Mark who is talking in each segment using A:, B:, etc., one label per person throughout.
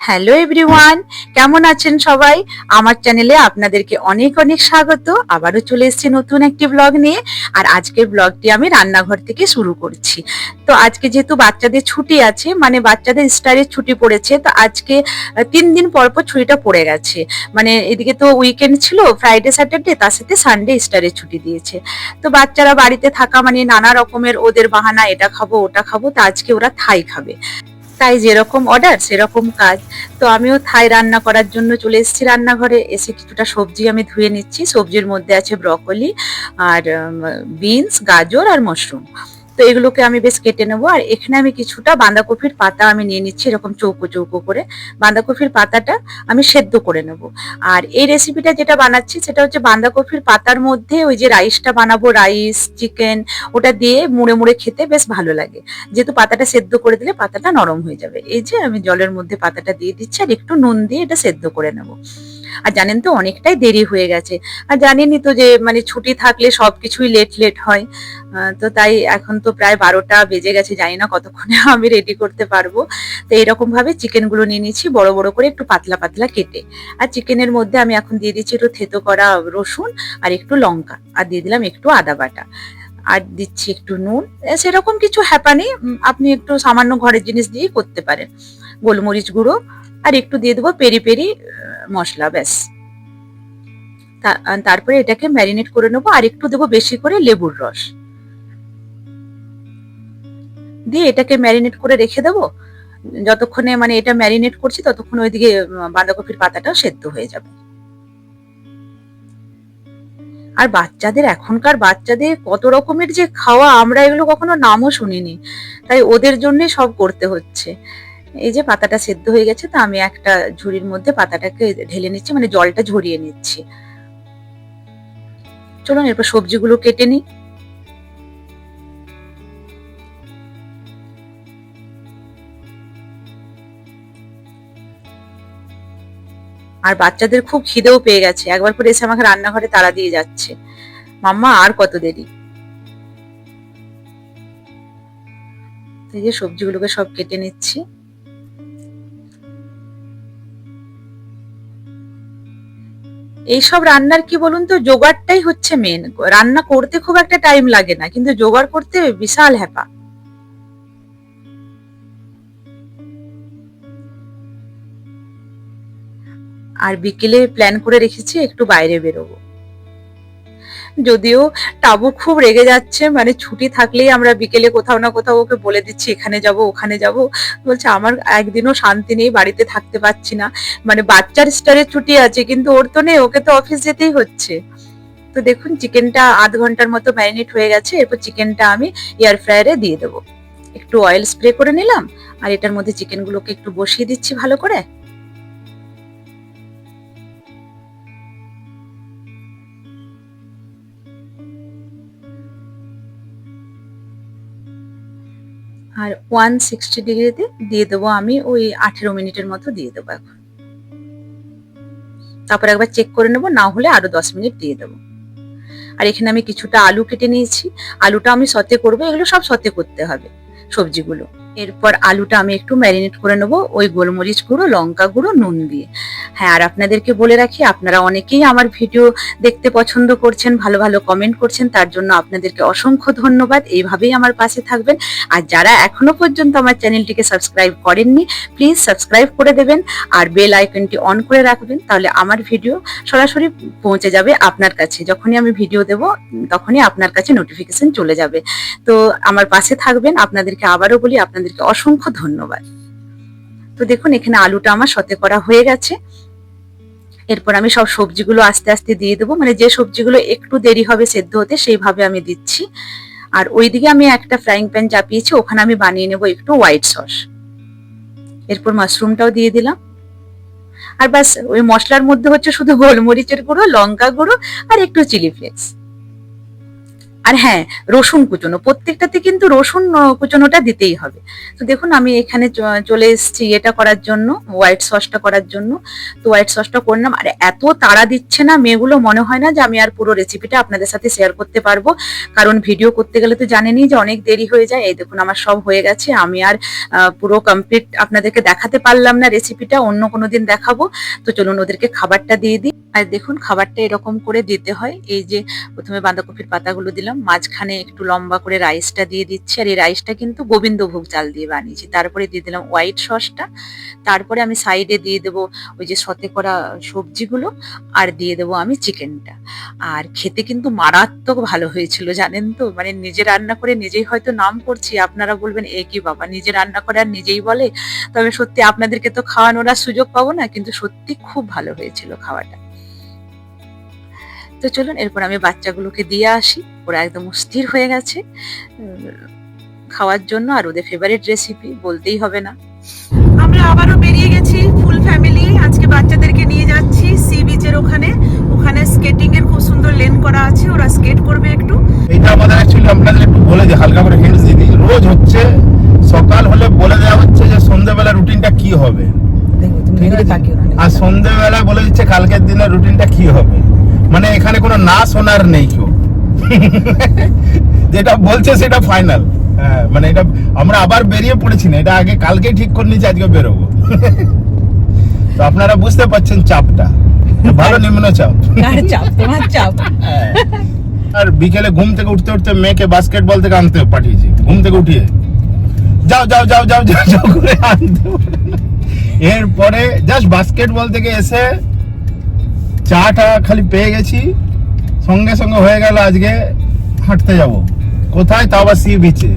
A: Hello everyone কেমন আছেন সবাই? আমার চ্যানেলে আপনাদেরকে অনেক অনেক স্বাগত। আবারও চলে এসেছি নতুন একটি ব্লগ নিয়ে। আর আজকের ব্লগটি আমি রান্নাঘর থেকে শুরু করছি। তো আজকে যেহেতু বাচ্চাদের ছুটি আছে মানে বাচ্চাদের স্টারের ছুটি পড়েছে, তো আজকে তিন দিন পর পর ছুটিটা পড়ে গেছে। মানে এদিকে তো উইকেন্ড ছিল ফ্রাইডে স্যাটারডে তার সাথে সানডে স্টারের ছুটি দিয়েছে। তো বাচ্চারা বাড়িতে থাকা মানে নানা রকমের ওদের বাহানা, এটা খাব, ওটা খাব, তো আজকে ওরা থাই খাবে। তাই যেরকম অর্ডার সেরকম কাজ। তো আমিও থাই রান্না করার জন্য চলে এসেছি রান্নাঘরে। এসে কিছুটা সবজি আমি ধুয়ে নিচ্ছি। সবজির মধ্যে আছে ব্রকলি আর বিনস গাজর আর মাশরুম তো এগুলোকে আমি বেশ কেটে নেব। আর এখানে আমি কিছুটা বাঁধাকপির পাতা আমি নিয়ে নিচ্ছি এরকম চৌকো চৌকো করে। বাঁধাকপির পাতাটা আমি সেদ্ধ করে নেব। আর এই রেসিপিটা যেটা বানাচ্ছি সেটা হচ্ছে বাঁধাকপির পাতার মধ্যে ওই যে রাইসটা বানাবো রাইস চিকেন ওটা দিয়ে মুড়ে মুড়ে খেতে বেশ ভালো লাগে। যেহেতু পাতাটা সেদ্ধ করে দিলে পাতাটা নরম হয়ে যাবে। এই যে আমি জলের মধ্যে পাতাটা দিয়ে দিচ্ছি আর একটু নুন দিয়ে এটা সেদ্ধ করে নেব। আর জানেন তো, অনেকটাই দেরি হয়ে গেছে। আর জানেনই তো যে মানে ছুটি থাকলে সব কিছুই লেট লেট হয় তো তাই এখন তো প্রায় বারোটা বেজে গেছে, জানি না কতক্ষণে আমি রেডি করতে পারব। তো এরকম ভাবে চিকেন নিয়ে নিচ্ছি বড় বড় করে একটু পাতলা পাতলা কেটে। আর চিকেনের মধ্যে আমি এখন দিয়ে দিচ্ছি একটু থেতো করা রসুন আর একটু লঙ্কা। আর দিয়ে দিলাম একটু আদা বাটা। আর দিচ্ছি একটু নুন। সেরকম কিছু হ্যাপানি আপনি একটু সামান্য ঘরের জিনিস দিয়েই করতে পারেন। গোলমরিচ গুঁড়ো আর একটু দিয়ে দেবো পেরি পেরি মশলা, ব্যাস। তারপরে এটাকে ম্যারিনেট করে নেব, আর একটু দেবো বেশি করে লেবুর রস। দিয়ে এটাকে ম্যারিনেট করে রেখে দেবো। যতক্ষণে মানে এটা ম্যারিনেট করছি, ততক্ষণ ওইদিকে বাঁধাকপির পাতাটাও সেদ্ধ হয়ে যাবে। আর বাচ্চাদের, এখনকার বাচ্চাদের কত রকমের যে খাওয়া, আমরা এগুলো কখনো নামও শুনিনি। তাই ওদের জন্য সব করতে হচ্ছে। এই যে পাতাটা সেদ্ধ হয়ে গেছে, তো আমি একটা ঝুড়ির মধ্যে পাতাটাকে ঢেলে নিচ্ছি মানে জলটা ঝরিয়ে নিচ্ছি। চলুন, এরপর সবজিগুলো কেটে নিই। আর বাচ্চাদের খুব খিদেও পেয়ে গেছে। একবার করে এসে আমাকে রান্নাঘরে তাড়া দিয়ে যাচ্ছে। মাম্মা, আর কত দেরি? এই যে সবজিগুলোকে সব কেটে নিচ্ছি। এইসব রান্নার কি বলুন তো, জোগাড়টাই হচ্ছে মেন রান্না করতে খুব একটা টাইম লাগে না, কিন্তু জোগাড় করতে বিশাল হ্যাপা। আর বিকেলে প্ল্যান করে রেখেছি, একটু বাইরে বেরোবো। যদিও টাবু খুব রেগে যাচ্ছে মানে ছুটি থাকলেই আমরা বিকেলে কোথাও না কোথাও ওকে বলে দিচ্ছি, এখানে যাব, ওখানে যাব। বলছে, আমার একদিনও শান্তি নেই, বাড়িতে থাকতে পারছি না। মানে বাচ্চার স্টারের ছুটি আছে, কিন্তু ওর তো নেই, ওকে তো অফিস যেতেই হচ্ছে। তো দেখুন, চিকেনটা আধ ঘণ্টার মতো ম্যারিনেট হয়ে গেছে, এরপর চিকেনটা আমি এয়ার ফ্রায়ারে দিয়ে দেবো। একটু অয়েল স্প্রে করে নিলাম, আর এটার মধ্যে চিকেনগুলোকে একটু বসিয়ে দিচ্ছি ভালো করে। আর ওয়ান সিক্সটি ডিগ্রিতে দিয়ে দেবো আমি ওই আঠেরো মিনিটের মতো দিয়ে দেবো এখন। তারপর একবার চেক করে নেব, না হলে আরও দশ মিনিট দিয়ে দেবো। আর এখানে আমি কিছুটা আলু কেটে নিয়েছি। আলুটা আমি সতে করব, এগুলো সব সতে করতে হবে সবজিগুলো। এরপর আলুটা আমি একটু ম্যারিনেট করে নেব, ওই গোলমরিচ গুঁড়ো, লঙ্কা গুঁড়ো, নুন দিয়ে। হ্যাঁ আর আপনাদেরকে বলে রাখি, আপনারা অনেকেই আমার ভিডিও দেখতে পছন্দ করছেন, ভালো ভালো কমেন্ট করছেন, তার জন্য আপনাদেরকে অসংখ্য ধন্যবাদ। এইভাবেই আমার পাশে থাকবেন। আর যারা এখনও পর্যন্ত আমার চ্যানেলটিকে সাবস্ক্রাইব করেননি প্লিজ সাবস্ক্রাইব করে দেবেন, আর বেল আইকনটি অন করে রাখবেন, তাহলে আমার ভিডিও সরাসরি পৌঁছে যাবে আপনার কাছে। যখনই আমি ভিডিও দেব, তখনই আপনার কাছে নোটিফিকেশন চলে যাবে। তো আমার পাশে থাকবেন, আপনাদেরকে আবারও বলি আপনাদেরকে অসংখ্য ধন্যবাদ। তো দেখুন, এখানে আলুটা আমার সতে করা হয়ে গেছে। এরপর আমি সব সবজিগুলো আস্তে আস্তে দিয়ে দেবো। মানে যে সবজিগুলো একটু দেরি হবে সেদ্ধ হতে, সেইভাবে আমি দিচ্ছি। আর ওইদিকে আমি একটা ফ্রাইং প্যান চাপিয়েছি, ওখানে আমি বানিয়ে নেব একটু হোয়াইট সস এরপর মাশরুমটাও দিয়ে দিলাম। আর ব্যাস, ওই মশলার মধ্যে হচ্ছে শুধু গোলমরিচের গুঁড়ো, লঙ্কা গুঁড়ো আর একটু চিলি ফ্লেক্স আর হ্যাঁ রসুন কুচনো, প্রত্যেকটাতে কিন্তু রসুন কুচনোটা দিতেই হবে। তো দেখুন, আমি এখানে চলে এসেছি এটা করার জন্য হোয়াইট সসটা করার জন্য। তো হোয়াইট সসটা করলাম, আর এত তাড়া দিচ্ছে না মেয়েগুলো, মনে হয় না যে আমি আর পুরো রেসিপিটা আপনাদের সাথে শেয়ার করতে পারব। কারণ ভিডিও করতে গেলে তো জানেনই যে অনেক দেরি হয়ে যায়। এই দেখুন, আমার সব হয়ে গেছে। আমি আর পুরো কমপ্লিট আপনাদেরকে দেখাতে পারলাম না রেসিপিটা অন্য কোনো দিন দেখাবো। তো চলুন, ওদেরকে খাবারটা দিয়ে দিই। আর দেখুন, খাবারটা এরকম করে দিতে হয়। এই যে, প্রথমে বাঁধাকপির পাতাগুলো দিলাম। মাঝখানে একটু লম্বা করে রাইসটা দিয়ে দিচ্ছি। আর এই রাইসটা কিন্তু গোবিন্দভোগ চাল দিয়ে বানিয়েছি। তারপরে দিয়ে দিলাম হোয়াইট সসটা। তারপরে আমি সাইডে দিয়ে দেবো ওই যে সতে করা সবজিগুলো আর দিয়ে দেবো আমি চিকেনটা। আর খেতে কিন্তু মারাত্মক ভালো হয়েছিল, জানেন তো? মানে নিজে রান্না করে নিজেই হয়তো নাম করছি, আপনারা বলবেন, এ কি বাবা, নিজে রান্না করে আর নিজেই বলে? তবে সত্যি আপনাদেরকে তো খাওয়ানোর সুযোগ পাবো না, কিন্তু সত্যি খুব ভালো হয়েছিল খাওয়াটা। তো চলুন এরপর আমি বাচ্চাগুলোকে দিয়ে আসি। ওরা একদম অস্থির হয়ে গেছে। খাওয়ার জন্য আর ওদের ফেভারিট রেসিপি বলতেই হবে না। আমরা আবারও বেরিয়ে গেছি ফুল ফ্যামিলি আজকে বাচ্চাদেরকে নিয়ে যাচ্ছি সি বিচের ওখানে। ওখানে স্কেটিং এর খুব সুন্দর লেন করা আছে। ওরা স্কেট করবে একটু।
B: এটা আমাদের অ্যাকচুয়ালি আপনাদের একটু বলে দিই হালকা করে হিন্টস দিয়ে দিই। রোজ হচ্ছে সকাল হলে বলে দেওয়া হচ্ছে যে সন্ধ্যেবেলা রুটিনটা কি হবে? আর সন্ধ্যেবেলা বলে দিচ্ছে কালকের দিনের রুটিনটা কি হবে? মানে এখানে কোনো না শোনার নেই কেউ। যেটা বলছে সেটা ফাইনাল হ্যাঁ মানে এটা আমরা আবার বেরিয়ে পড়েছি না এটা আগে কালকেই ঠিক করে নিয়েছি আজকে বেরোবো। তো আপনারা বুঝতে পারছেন চাপটা। ভালো নিম্ন চাপ
A: চাপ তোমার চাপ।
B: হ্যাঁ। আর বিকেলে ঘুম থেকে উঠতে উঠতে মেয়েকে বাস্কেটবল থেকে আনতে পাঠিয়েছি। ঘুম থেকে উঠিয়ে। যাও যাও যাও যাও যাও যাও করে আনতে। এরপরে জাস্ট বাস্কেটবল থেকে এসে চাটা খালি পেয়ে গেছি। সঙ্গে সঙ্গে হয়ে গেল আজকে হাঁটতে যাব। কোথায়? তাও আবার সি বিচে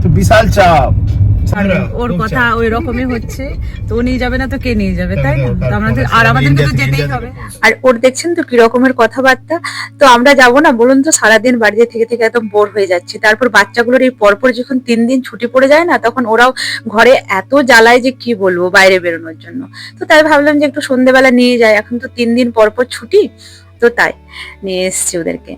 B: তো বিশাল চাপ।
A: ওর
B: খুব
A: কথা। ওই রকমই হচ্ছে। তো ও নিয়ে যাবে না তো কে নিয়ে যাবে তাই না? তো আমাদের। আর আমাদেরকে তো যেতেই হবে। আর ওর দেখছেন তো কি রকমের কথাবার্তা? তো আমরা যাব না বলুন তো সারাদিন বাড়িতে থেকে থেকে একদম বোর হয়ে যাচ্ছি। তারপর বাচ্চাগুলোর এই পরপর যখন তিন দিন ছুটি পড়ে যায় না তখন ওরাও ঘরে এত জ্বালায় যে কি বলব বাইরে বেরোনোর জন্য। তো তাই ভাবলাম যে একটু সন্ধেবেলা নিয়ে যায় এখন তো তিন দিন পর পর ছুটি তো তাই নিয়ে এসছি ওদেরকে।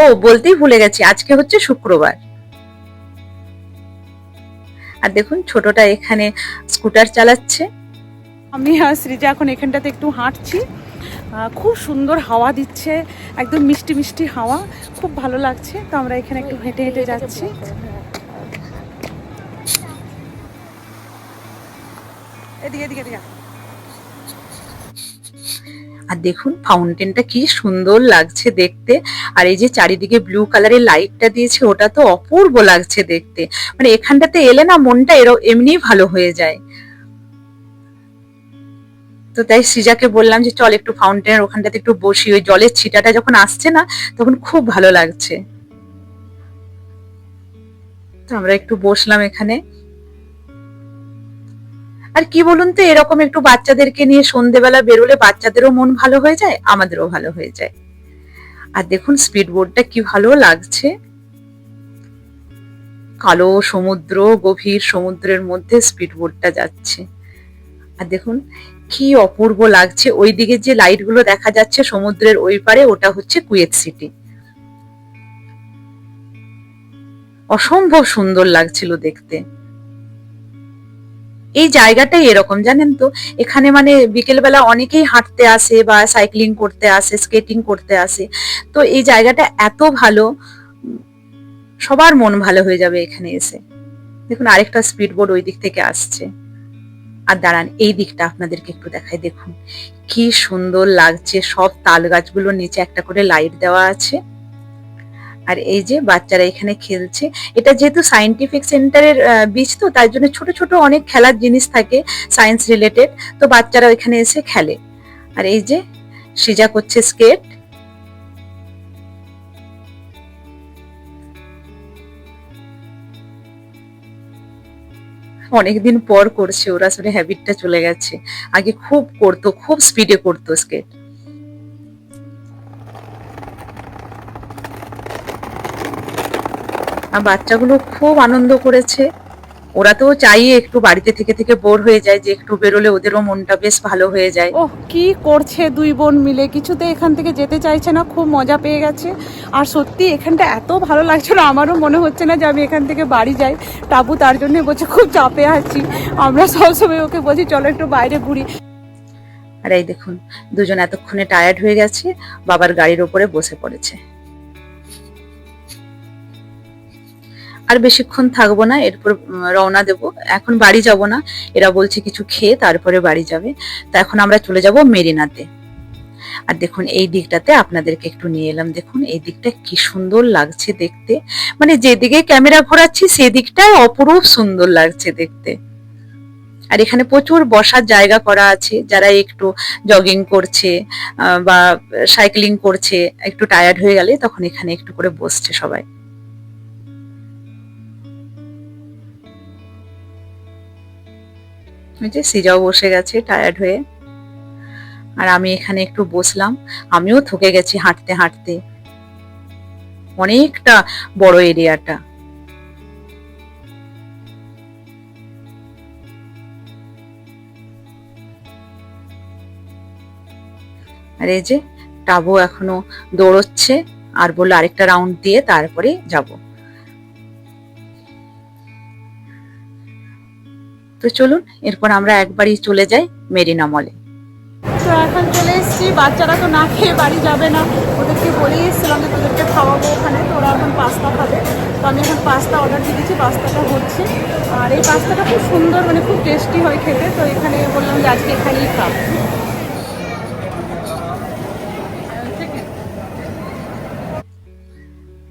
A: ও বলতেই ভুলে গেছি আজকে হচ্ছে শুক্রবার। আর দেখুন, ছোটটা এখানে স্কুটার চালাচ্ছে। আমি আর সৃজা এখন এখানটাতে একটু হাঁটছি। খুব সুন্দর হাওয়া দিচ্ছে, একদম মিষ্টি মিষ্টি হাওয়া, খুব ভালো লাগছে। তো আমরা এখানে একটু হেঁটে হেঁটে যাচ্ছি। এদিকে এদিকে এদিকে। আর দেখুন ফাউন্টেনটা কি সুন্দর লাগছে দেখতে। আর এই যে চারিদিকে ব্লু কালারের লাইটটা দিয়েছে, ওটা তো অপূর্ব লাগছে দেখতে। মানে এখানটাতে এলে না মনটা এরো এমনিই ভালো হয়ে যায়। তো তাই সৃজাকে বললাম যে, চল একটু ফাউন্টেনের ওখানটাতে একটু বসি। ওই জলের ছিটাটা যখন আসছে না, তখন খুব ভালো লাগছে। তো আমরা একটু বসলাম এখানে। আর কি বলুন তো, এরকম একটু বাচ্চাদেরকে নিয়ে সন্ধেবেলা বেরোলে বাচ্চাদেরও মন ভালো হয়ে যায়, আমাদেরও ভালো হয়ে যায়। আর দেখুন স্পিড বোর্ডটা কি ভালো লাগছে। কালো সমুদ্র, গভীর সমুদ্রের মধ্যে স্পিড বোর্ডটা যাচ্ছে। আর দেখুন, কি অপূর্ব লাগছে। ওই দিকে যে লাইটগুলো দেখা যাচ্ছে সমুদ্রের ওই পারে, ওটা হচ্ছে কুয়েত সিটি। অসম্ভব সুন্দর লাগছিল দেখতে। এই জায়গাটাই এরকম, জানেন তো? এখানে মানে বিকেলবেলা অনেকেই হাঁটতে আসে বা সাইক্লিং করতে আসে স্কেটিং করতে আসে। তো এই জায়গাটা এত ভালো, সবার মন ভালো হয়ে যাবে এখানে এসে। দেখুন, আরেকটা স্পিড বোর্ড ওই দিক থেকে আসছে। আর দাঁড়ান, এই দিকটা আপনাদেরকে একটু দেখাই, দেখুন। কি সুন্দর লাগছে, সব তাল গাছগুলোর নিচে একটা করে লাইট দেওয়া আছে। আর এই যে বাচ্চারা এখানে খেলছে, এটা যেহেতু সায়েন্টিফিক সেন্টারের বীজ তো, তার জন্য ছোট ছোট অনেক খেলার জিনিস থাকে সায়েন্স রিলেটেড তো বাচ্চারা এখানে এসে খেলে। আর এই যে সিজা করছে স্কেট অনেকদিন পর করছে, ওরা আসলে হ্যাবিটটা চলে গেছে। আগে খুব করতো, খুব স্পিডে করতো স্কেট আর বাচ্চাগুলো খুব আনন্দ করেছে। ওরা তো চাই একটু বাড়িতে থেকে থেকে বোর হয়ে যায় যে একটু বেরোলে ওদেরও মনটা বেশ ভালো হয়ে যায়।
C: ও কি করছে দুই বোন মিলে? কিছুতে এখান থেকে যেতে চাইছে না খুব মজা পেয়ে গেছে। আর সত্যি এখানটা এত ভালো লাগছিল আমারও মনে হচ্ছে না যে আমি এখান থেকে বাড়ি যাই। টাবু তার জন্য বলছে খুব চাপে আছি। আমরা সবসময় ওকে বলছি চলো একটু বাইরে ঘুরি।
A: আর এই দেখুন দুজন এতক্ষণে টায়ার্ড হয়ে গেছে বাবার গাড়ির ওপরে বসে পড়েছে। আর বেশিক্ষণ থাকব না, এরপর রওনা দেব। এখন বাড়ি যাব না, এরা বলছে কিছু খেয়ে তারপরে বাড়ি যাবে। তো এখন আমরা চলে যাব মেরিনাতে। আর দেখুন, এই দিকটাতে আপনাদেরকে একটু নিয়ে এলাম। দেখুন, এই দিকটা কি সুন্দর লাগছে দেখতে। মানে যেদিকে ক্যামেরা ঘোরাচ্ছি সেদিকটাই অপরূপ সুন্দর লাগছে দেখতে। আর এখানে প্রচুর বসার জায়গা করা আছে। যারা একটু জগিং করছে বা সাইক্লিং করছে, একটু টায়ার্ড হয়ে গেলে তখন এখানে একটু করে বসছে সবাই। যে সিজাও বসে গেছে টায়ার্ড হয়ে। আর আমি এখানে একটু বসলাম। আমিও থকে গেছি হাঁটতে হাঁটতে। অনেকটা বড় এরিয়াটা। আর এই যে টাবু এখনও দৌড়চ্ছে। আর বলল আরেকটা রাউন্ড দিয়ে তারপরে যাব। তো চলুন, এরপর আমরা একবারই চলে যাই মেরিনা মলে
C: তো এখন চলে এসেছি, বাচ্চারা তো না খেয়ে বাড়ি যাবে না। ওদেরকে বলে এসেছিলাম যে তোদেরকে খাওয়াবো ওখানে, তো ওরা এখন পাস্তা খাবে। তো আমি এখন পাস্তা অর্ডার দিয়ে দিয়েছি পাস্তাটা হচ্ছে। আর এই পাস্তাটা খুব সুন্দর মানে খুব টেস্টি হয় খেতে। তো এখানে বললাম যে আজকে এখানেই খাব।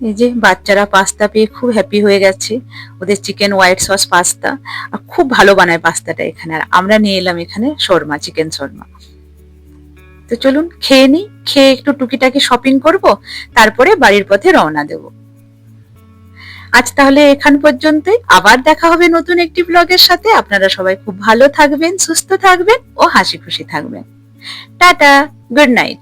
A: এই যে বাচ্চারা পাস্তা পেয়ে খুব হ্যাপি হয়ে গেছে। ওদের চিকেন হোয়াইট সস পাস্তা আর খুব ভালো বানায় পাস্তাটা এখানে। আর আমরা নিয়ে এলাম এখানে শর্মা চিকেন শর্মা। তো চলুন খেয়ে নিই। খেয়ে একটু টুকিটাকি শপিং করব। তারপরে বাড়ির পথে রওনা দেব। আজ তাহলে এখান পর্যন্তই। আবার দেখা হবে নতুন একটি ব্লগের সাথে। আপনারা সবাই খুব ভালো থাকবেন, সুস্থ থাকবেন ও হাসি খুশি থাকবেন। Tata good night